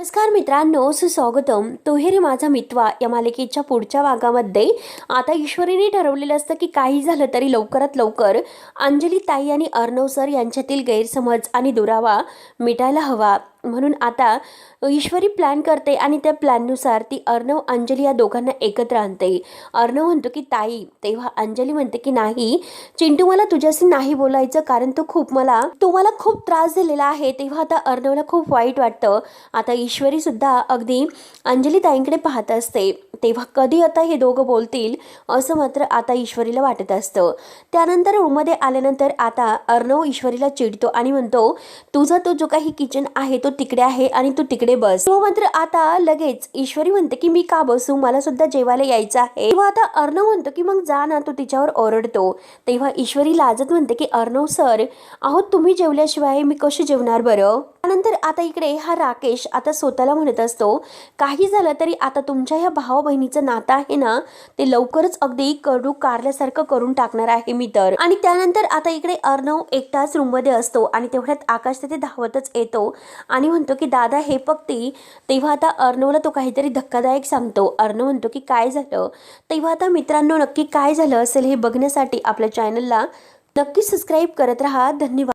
नमस्कार मित्रांनो सुस्वागतम. तोहेरी माझा मित्वा या मालिकेच्या पुढच्या भागामध्ये आता ईश्वरीने ठरवलेलं असतं की काही झालं तरी लवकरात लवकर अंजली ताई आणि अर्णव सर यांच्यातील गैरसमज आणि दुरावा मिटायला हवा. म्हणून आता ईश्वरी प्लॅन करते आणि त्या प्लॅननुसार ती अर्णव अंजली या दोघांना एकत्र आणते. अर्णव म्हणतो की ताई तेव्हा अंजली म्हणते की नाही चिंटू मला तुझ्याशी नाही बोलायचं कारण तो खूप मला तुम्हाला खूप त्रास दिलेला आहे. तेव्हा आता अर्णवला खूप वाईट वाटतं. आता ईश्वरी सुद्धा अगदी अंजली ताईंकडे पाहत असते. तेव्हा कधी आता हे दोघं बोलतील असं मात्र आता ईश्वरीला वाटत असतं. त्यानंतर रूममध्ये आल्यानंतर आता अर्णव ईश्वरीला चिडतो आणि म्हणतो तुझा तो जो काही किचन आहे तो तिकडे आहे आणि तू तिकडे बस. तो मात्र आता लगेच ईश्वरी म्हणते की मी का बसू? मला सुद्धा जेवायला यायचं आहे. तेव्हा आता अर्णव म्हणतो की मग जा ना तो तिच्यावर ओरडतो. तेव्हा ईश्वरी लाजत म्हणते की अर्णव सर अहो तुम्ही जेवल्याशिवाय मी कशी जेवणार बरं? त्यानंतर आता इकडे हा राकेश आता स्वतःला म्हणत असतो काही झालं तरी आता तुमच्या ह्या भावा बहिणीचं नातं आहे ना ते लवकरच अगदी कडू कारल्यासारखं करून टाकणार आहे मी तर. आणि त्यानंतर आता इकडे अर्णव एकटाच रूममध्ये असतो आणि तेवढ्यात आकाश तिथे धावतच येतो आणि म्हणतो की दादा हे पक्ती तेव्हा आता अर्णवला तो काहीतरी धक्कादायक सांगतो. अर्णव म्हणतो की काय झालं? तेव्हा आता मित्रांनो नक्की काय झालं असेल हे बघण्यासाठी आपल्या चॅनलला नक्की सबस्क्राईब करत राहा. धन्यवाद.